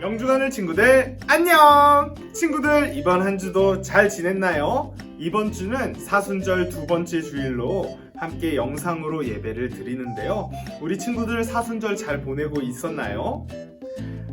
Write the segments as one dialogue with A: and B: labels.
A: 영주하늘 친구들 안녕! 친구들 이번 한 주도 잘 지냈나요? 이번 주는 사순절 두 번째 주일로 함께 영상으로 예배를 드리는데요. 우리 친구들 사순절 잘 보내고 있었나요?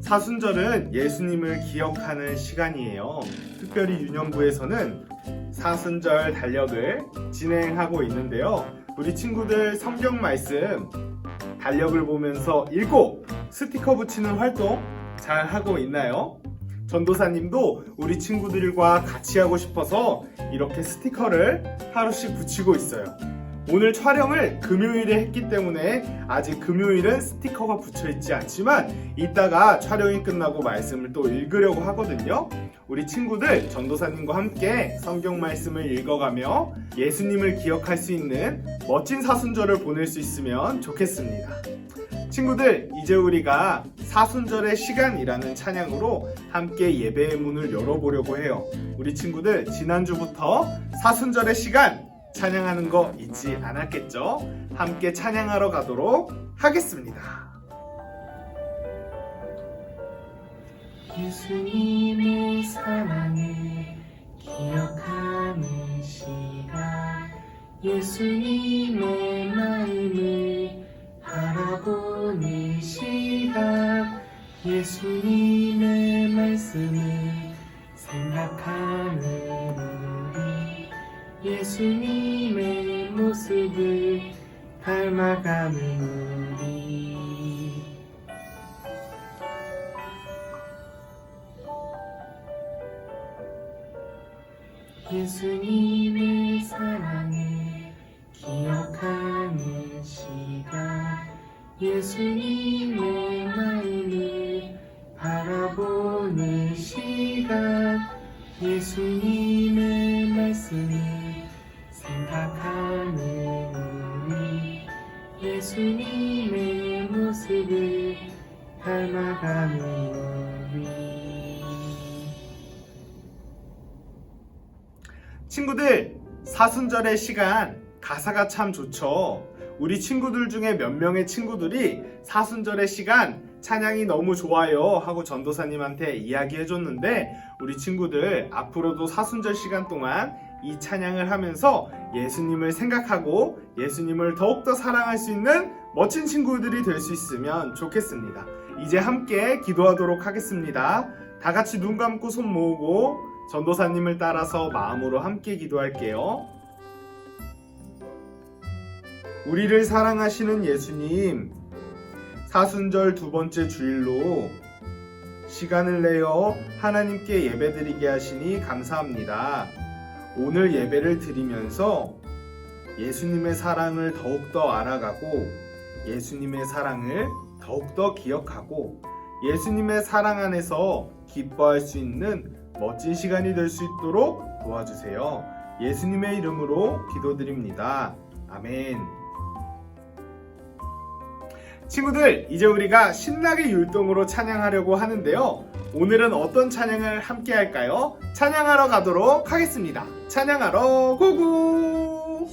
A: 사순절은 예수님을 기억하는 시간이에요. 특별히 유년부에서는 사순절 달력을 진행하고 있는데요. 우리 친구들 성경 말씀 달력을 보면서 읽고 스티커 붙이는 활동 잘 하고 있나요? 전도사님도 우리 친구들과 같이 하고 싶어서 이렇게 스티커를 하루씩 붙이고 있어요. 오늘 촬영을 금요일에 했기 때문에 아직 금요일은 스티커가 붙여 있지 않지만 이따가 촬영이 끝나고 말씀을 또 읽으려고 하거든요. 우리 친구들 전도사님과 함께 성경 말씀을 읽어가며 예수님을 기억할 수 있는 멋진 사순절을 보낼 수 있으면 좋겠습니다. 친구들, 이제 우리가 사순절의 시간이라는 찬양으로 함께 예배의 문을 열어보려고 해요. 우리 친구들, 지난주부터 사순절의 시간 찬양하는 거 잊지 않았겠죠? 함께 찬양하러 가도록 하겠습니다.
B: 예수님의 사랑을 기억하는 시간 예수님의 마음을 바라보 는 시간 예수님의 말씀을 생각하는 우리 예수님의 모습을 닮아가는 우리. 예수님의 사랑
A: 사순절의 시간 가사가 참 좋죠. 우리 친구들 중에 몇 명의 친구들이 사순절의 시간 찬양이 너무 좋아요 하고 전도사님한테 이야기해 줬는데 우리 친구들 앞으로도 사순절 시간 동안 이 찬양을 하면서 예수님을 생각하고 예수님을 더욱더 사랑할 수 있는 멋진 친구들이 될 수 있으면 좋겠습니다. 이제 함께 기도하도록 하겠습니다. 다 같이 눈 감고 손 모으고 전도사님을 따라서 마음으로 함께 기도할게요. 우리를 사랑하시는 예수님, 사순절 두 번째 주일로 시간을 내어 하나님께 예배드리게 하시니 감사합니다. 오늘 예배를 드리면서 예수님의 사랑을 더욱더 알아가고 예수님의 사랑을 더욱더 기억하고 예수님의 사랑 안에서 기뻐할 수 있는 멋진 시간이 될 수 있도록 도와주세요. 예수님의 이름으로 기도드립니다. 아멘. 친구들, 이제 우리가 신나게 율동으로 찬양하려고 하는데요. 오늘은 어떤 찬양을 함께 할까요? 찬양하러 가도록 하겠습니다. 찬양하러 고고!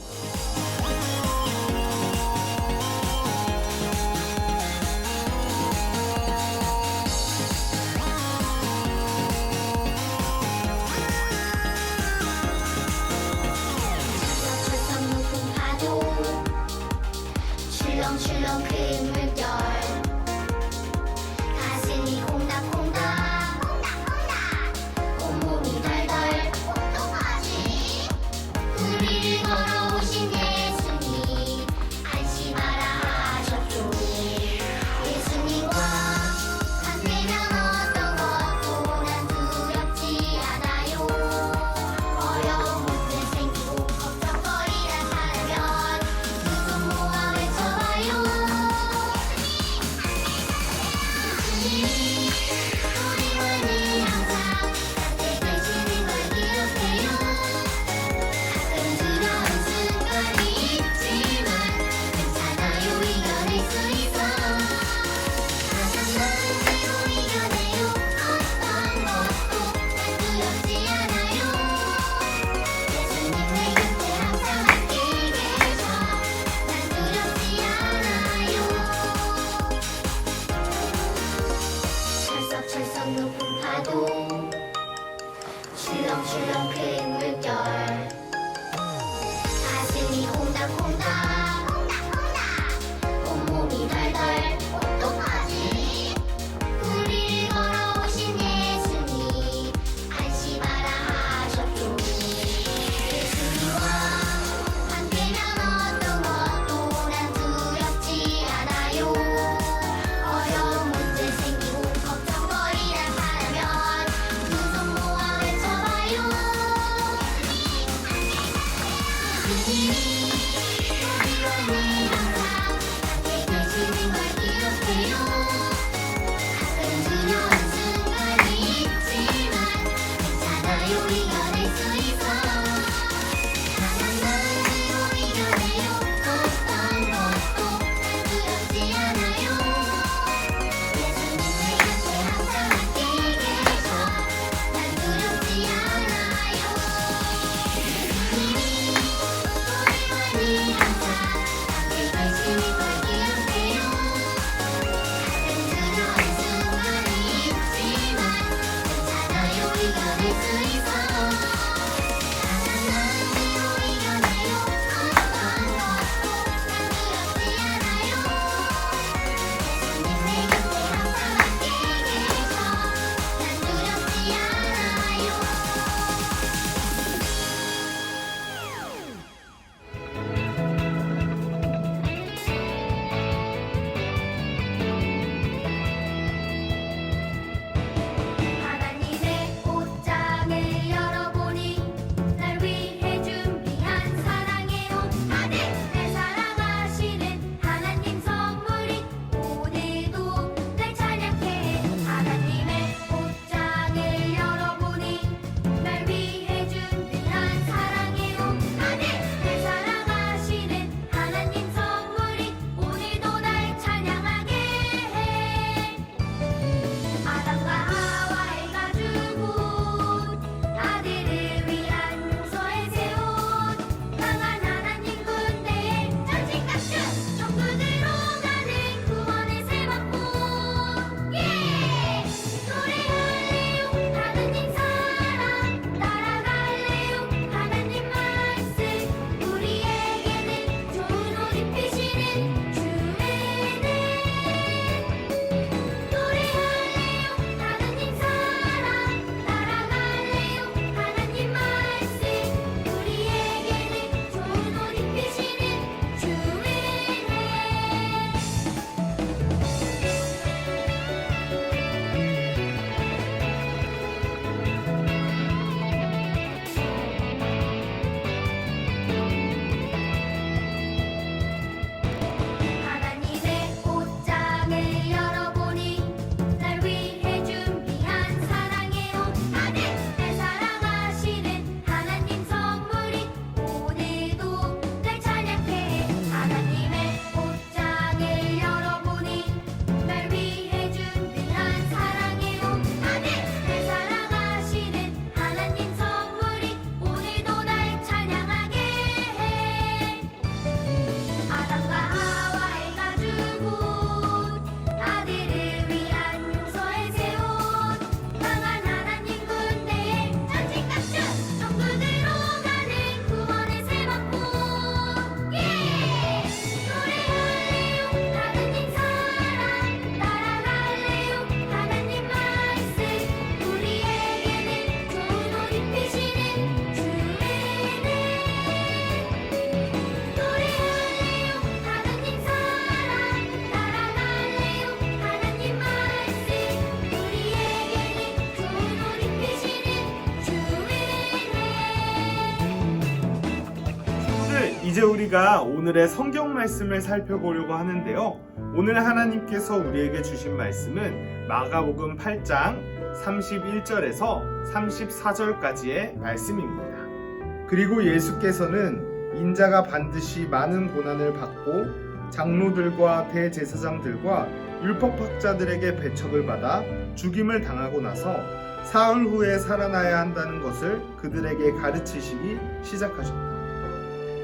A: 우리가 오늘의 성경 말씀을 살펴보려고 하는데요. 오늘 하나님께서 우리에게 주신 말씀은 마가복음 8장 31절에서 34절까지의 말씀입니다. 그리고 예수께서는 인자가 반드시 많은 고난을 받고 장로들과 대제사장들과 율법학자들에게 배척을 받아 죽임을 당하고 나서 사흘 후에 살아나야 한다는 것을 그들에게 가르치시기 시작하셨다.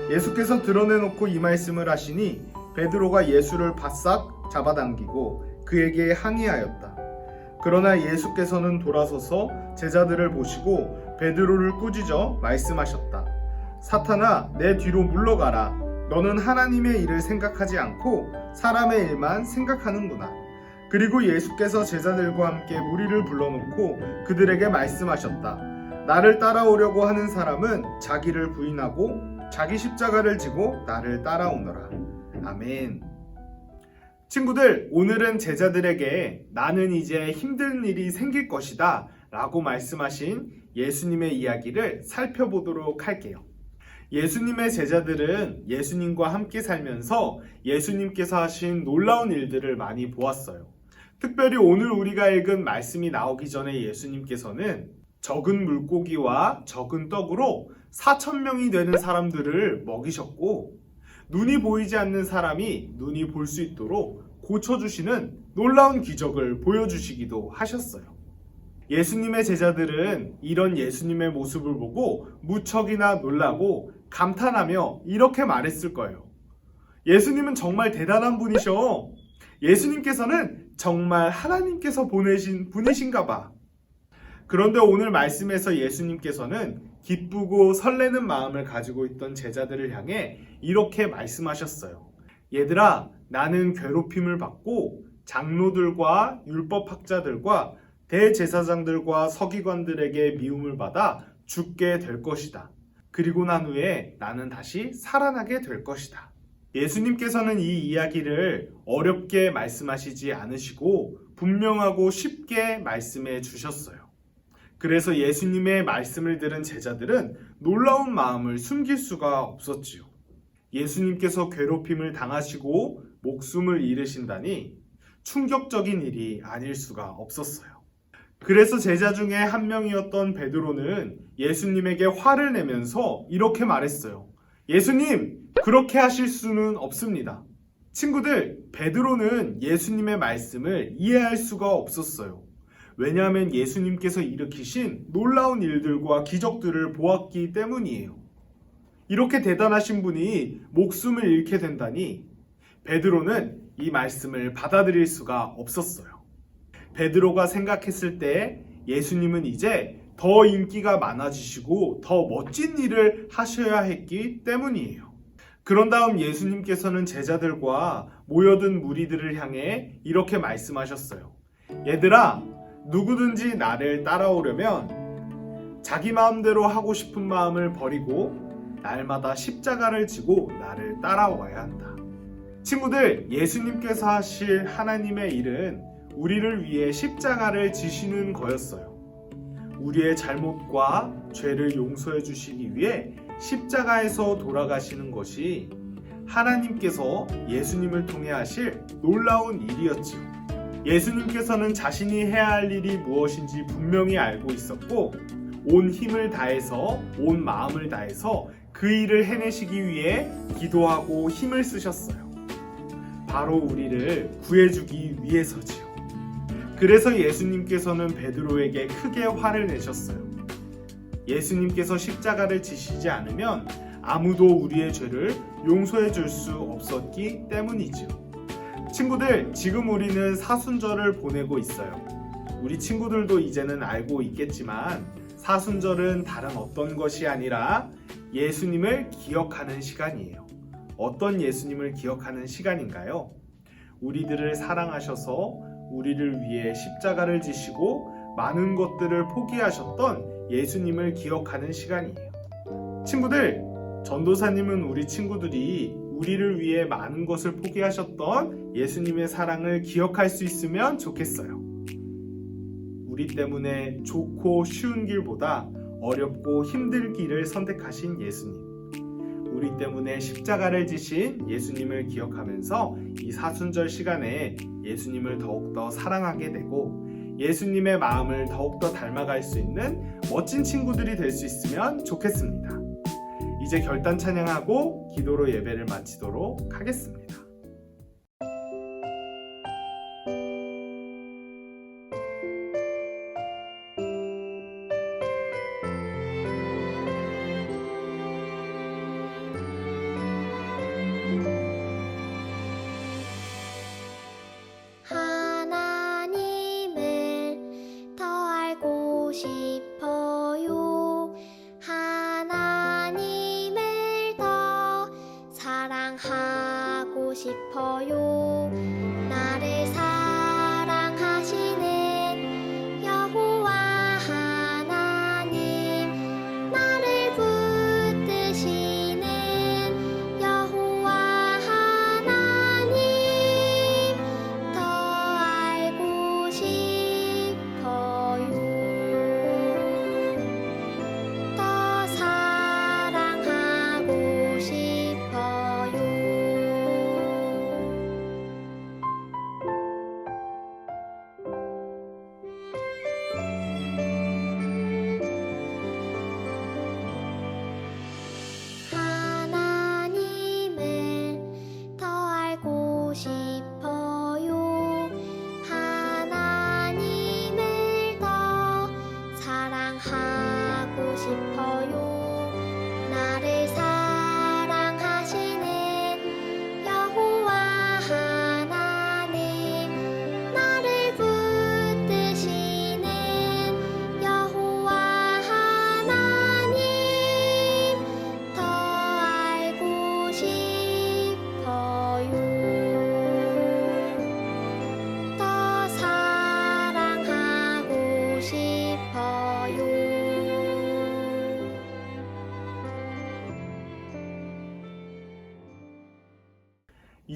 A: 예수께서 드러내놓고 이 말씀을 하시니 베드로가 예수를 바싹 잡아당기고 그에게 항의하였다. 그러나 예수께서는 돌아서서 제자들을 보시고 베드로를 꾸짖어 말씀하셨다. 사탄아, 내 뒤로 물러가라. 너는 하나님의 일을 생각하지 않고 사람의 일만 생각하는구나. 그리고 예수께서 제자들과 함께 무리를 불러놓고 그들에게 말씀하셨다. 나를 따라오려고 하는 사람은 자기를 부인하고 자기 십자가를 지고 나를 따라오너라. 아멘. 친구들, 오늘은 제자들에게 나는 이제 힘든 일이 생길 것이다 라고 말씀하신 예수님의 이야기를 살펴보도록 할게요. 예수님의 제자들은 예수님과 함께 살면서 예수님께서 하신 놀라운 일들을 많이 보았어요. 특별히 오늘 우리가 읽은 말씀이 나오기 전에 예수님께서는 적은 물고기와 적은 떡으로 4천 명이 되는 사람들을 먹이셨고 눈이 보이지 않는 사람이 눈이 볼 수 있도록 고쳐주시는 놀라운 기적을 보여주시기도 하셨어요. 예수님의 제자들은 이런 예수님의 모습을 보고 무척이나 놀라고 감탄하며 이렇게 말했을 거예요. 예수님은 정말 대단한 분이셔. 예수님께서는 정말 하나님께서 보내신 분이신가 봐. 그런데 오늘 말씀에서 예수님께서는 기쁘고 설레는 마음을 가지고 있던 제자들을 향해 이렇게 말씀하셨어요. 얘들아, 나는 괴롭힘을 받고 장로들과 율법학자들과 대제사장들과 서기관들에게 미움을 받아 죽게 될 것이다. 그리고 난 후에 나는 다시 살아나게 될 것이다. 예수님께서는 이 이야기를 어렵게 말씀하시지 않으시고 분명하고 쉽게 말씀해 주셨어요. 그래서 예수님의 말씀을 들은 제자들은 놀라운 마음을 숨길 수가 없었지요. 예수님께서 괴롭힘을 당하시고 목숨을 잃으신다니 충격적인 일이 아닐 수가 없었어요. 그래서 제자 중에 한 명이었던 베드로는 예수님에게 화를 내면서 이렇게 말했어요. 예수님, 그렇게 하실 수는 없습니다. 친구들, 베드로는 예수님의 말씀을 이해할 수가 없었어요. 왜냐하면 예수님께서 일으키신 놀라운 일들과 기적들을 보았기 때문이에요. 이렇게 대단하신 분이 목숨을 잃게 된다니 베드로는 이 말씀을 받아들일 수가 없었어요. 베드로가 생각했을 때 예수님은 이제 더 인기가 많아지시고 더 멋진 일을 하셔야 했기 때문이에요. 그런 다음 예수님께서는 제자들과 모여든 무리들을 향해 이렇게 말씀하셨어요. 얘들아, 누구든지 나를 따라오려면 자기 마음대로 하고 싶은 마음을 버리고 날마다 십자가를 지고 나를 따라와야 한다. 친구들, 예수님께서 하실 하나님의 일은 우리를 위해 십자가를 지시는 거였어요. 우리의 잘못과 죄를 용서해 주시기 위해 십자가에서 돌아가시는 것이 하나님께서 예수님을 통해 하실 놀라운 일이었지요. 예수님께서는 자신이 해야 할 일이 무엇인지 분명히 알고 있었고, 온 힘을 다해서, 온 마음을 다해서 그 일을 해내시기 위해 기도하고 힘을 쓰셨어요. 바로 우리를 구해주기 위해서지요. 그래서 예수님께서는 베드로에게 크게 화를 내셨어요. 예수님께서 십자가를 지시지 않으면 아무도 우리의 죄를 용서해 줄 수 없었기 때문이죠. 친구들, 지금 우리는 사순절을 보내고 있어요. 우리 친구들도 이제는 알고 있겠지만 사순절은 다른 어떤 것이 아니라 예수님을 기억하는 시간이에요. 어떤 예수님을 기억하는 시간인가요? 우리들을 사랑하셔서 우리를 위해 십자가를 지시고 많은 것들을 포기하셨던 예수님을 기억하는 시간이에요. 친구들, 전도사님은 우리 친구들이 우리를 위해 많은 것을 포기하셨던 예수님의 사랑을 기억할 수 있으면 좋겠어요. 우리 때문에 좋고 쉬운 길보다 어렵고 힘들 길을 선택하신 예수님. 우리 때문에 십자가를 지신 예수님을 기억하면서 이 사순절 시간에 예수님을 더욱더 사랑하게 되고 예수님의 마음을 더욱더 닮아갈 수 있는 멋진 친구들이 될 수 있으면 좋겠습니다. 이제 결단 찬양하고 기도로 예배를 마치도록 하겠습니다.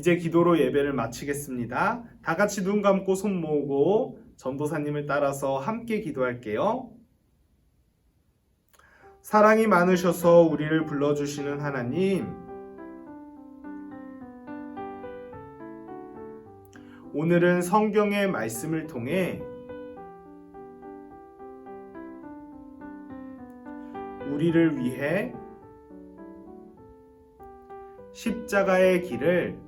A: 이제 기도로 예배를 마치겠습니다. 다 같이 눈 감고 손 모으고 전도사님을 따라서 함께 기도할게요. 사랑이 많으셔서 우리를 불러주시는 하나님, 오늘은 성경의 말씀을 통해 우리를 위해 십자가의 길을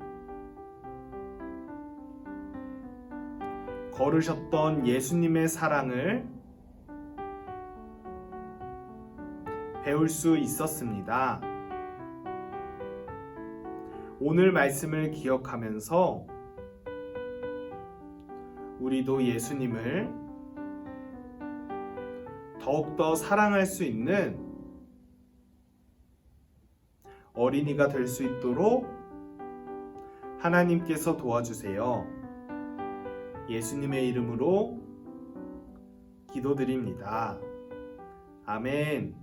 A: 걸으셨던 예수님의 사랑을 배울 수 있었습니다. 오늘 말씀을 기억하면서 우리도 예수님을 더욱더 사랑할 수 있는 어린이가 될 수 있도록 하나님께서 도와주세요. 예수님의 이름으로 기도드립니다. 아멘.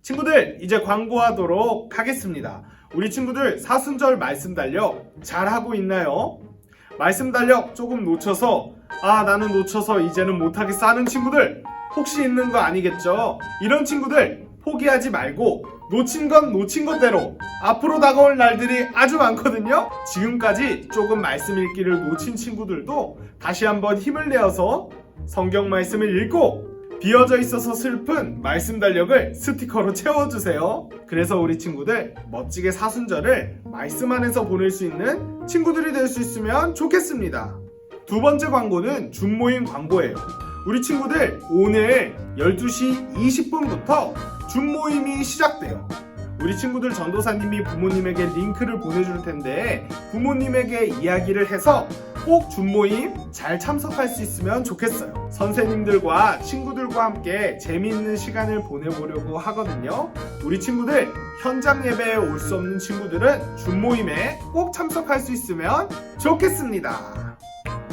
A: 친구들, 이제 광고하도록 하겠습니다. 우리 친구들 사순절 말씀 달력 잘하고 있나요? 말씀 달력 조금 놓쳐서, 아, 나는 놓쳐서 이제는 못하겠어 하는 친구들, 혹시 있는 거 아니겠죠? 이런 친구들, 포기하지 말고, 놓친 건 놓친 것대로 앞으로 다가올 날들이 아주 많거든요. 지금까지 조금 말씀 읽기를 놓친 친구들도 다시 한번 힘을 내어서 성경 말씀을 읽고 비어져 있어서 슬픈 말씀 달력을 스티커로 채워주세요. 그래서 우리 친구들 멋지게 사순절을 말씀 안에서 보낼 수 있는 친구들이 될 수 있으면 좋겠습니다. 두 번째 광고는 줌모임 광고예요. 우리 친구들 오늘 12시 20분부터 줌 모임이 시작돼요. 우리 친구들 전도사님이 부모님에게 링크를 보내줄 텐데 부모님에게 이야기를 해서 꼭줌 모임 잘 참석할 수 있으면 좋겠어요. 선생님들과 친구들과 함께 재미있는 시간을 보내보려고 하거든요. 우리 친구들 현장 예배에 올 수 없는 친구들은 줌 모임에 꼭 참석할 수 있으면 좋겠습니다.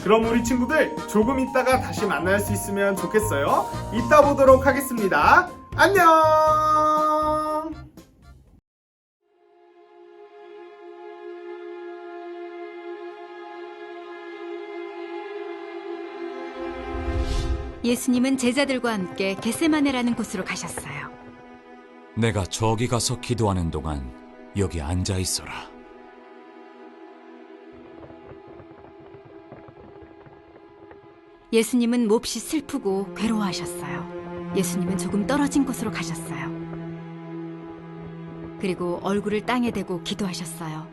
A: 그럼 우리 친구들 조금 있다가 다시 만날 수 있으면 좋겠어요. 이따 보도록 하겠습니다. 안녕!
C: 예수님은 제자들과 함께 겟세마네라는 곳으로 가셨어요.
D: 내가 저기 가서 기도하는 동안
C: 여기 앉아 있어라.
D: 예수님은 몹시 슬프고 괴로워하셨어요. 예수님은 조금 떨어진 곳으로 가셨어요. 그리고 얼굴을 땅에 대고 기도하셨어요.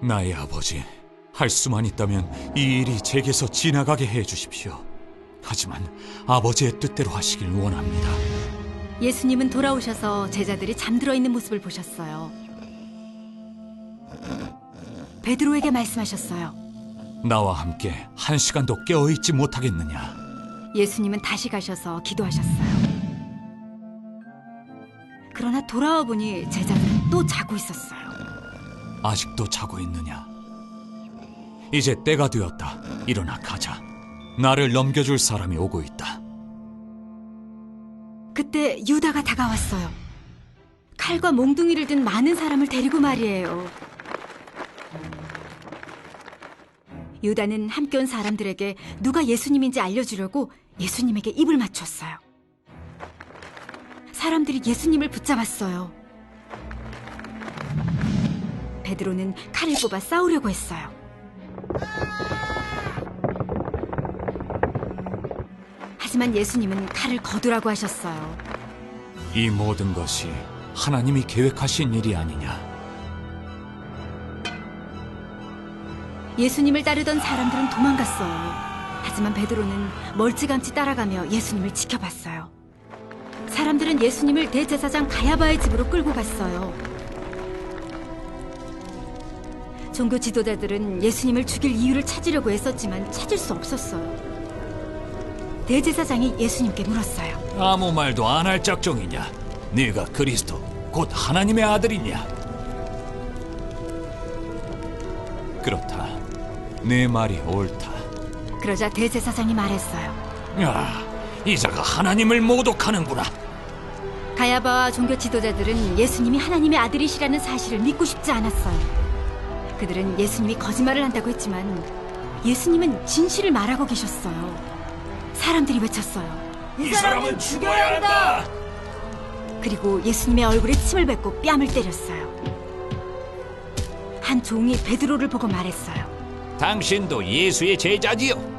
C: 나의 아버지, 할 수만 있다면 이 일이 제게서 지나가게 해 주십시오. 하지만 아버지의 뜻대로 하시길 원합니다.
D: 예수님은 돌아오셔서 제자들이 잠들어 있는 모습을 보셨어요. 베드로에게 말씀하셨어요.
C: 나와 함께 한 시간도 깨어 있지 못하겠느냐?
D: 예수님은 다시 가셔서 기도하셨어요. 그러나 돌아와 보니 제자들은 또 자고 있었어요.
C: 아직도 자고 있느냐? 이제 때가 되었다. 일어나 가자. 나를 넘겨줄 사람이 오고 있다.
D: 그때 유다가 다가왔어요. 칼과 몽둥이를 든 많은 사람을 데리고 말이에요. 유다는 함께 온 사람들에게 누가 예수님인지 알려주려고 예수님에게 입을 맞췄어요. 사람들이 예수님을 붙잡았어요. 베드로는 칼을 뽑아 싸우려고 했어요. 하지만 예수님은 칼을 거두라고 하셨어요.
C: 이 모든 것이 하나님이 계획하신 일이 아니냐?
D: 예수님을 따르던 사람들은 도망갔어요. 하지만 베드로는 멀찌감치 따라가며 예수님을 지켜봤어요. 사람들은 예수님을 대제사장 가야바의 집으로 끌고 갔어요. 종교 지도자들은 예수님을 죽일 이유를 찾으려고 애썼지만 찾을 수 없었어요. 대제사장이 예수님께 물었어요.
C: 아무 말도 안 할 작정이냐? 네가 그리스도 곧 하나님의 아들이냐? 그렇다. 내 말이 옳다.
D: 그러자 대제사장이 말했어요.
C: 야, 이자가 하나님을 모독하는구나.
D: 가야바와 종교 지도자들은 예수님이 하나님의 아들이시라는 사실을 믿고 싶지 않았어요. 그들은 예수님이 거짓말을 한다고 했지만 예수님은 진실을 말하고 계셨어요. 사람들이 외쳤어요.
C: 이 사람은 죽어야 한다.
D: 그리고 예수님의 얼굴에 침을 뱉고 뺨을 때렸어요. 한 종이 베드로를 보고 말했어요.
C: 당신도 예수의 제자지요?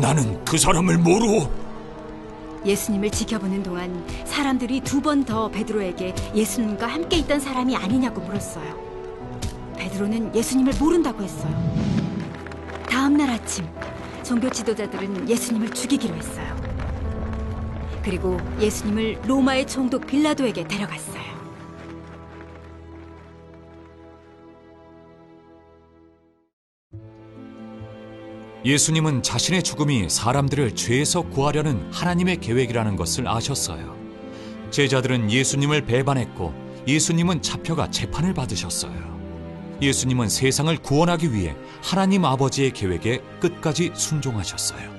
C: 나는 그 사람을 모르오.
D: 예수님을 지켜보는 동안 사람들이 두 번 더 베드로에게 예수님과 함께 있던 사람이 아니냐고 물었어요. 베드로는 예수님을 모른다고 했어요. 다음 날 아침 종교 지도자들은 예수님을 죽이기로 했어요. 그리고 예수님을 로마의 총독 빌라도에게 데려갔어요.
C: 예수님은 자신의 죽음이 사람들을 죄에서 구하려는 하나님의 계획이라는 것을 아셨어요. 제자들은 예수님을 배반했고 예수님은 잡혀가 재판을 받으셨어요. 예수님은 세상을 구원하기 위해 하나님 아버지의 계획에 끝까지 순종하셨어요.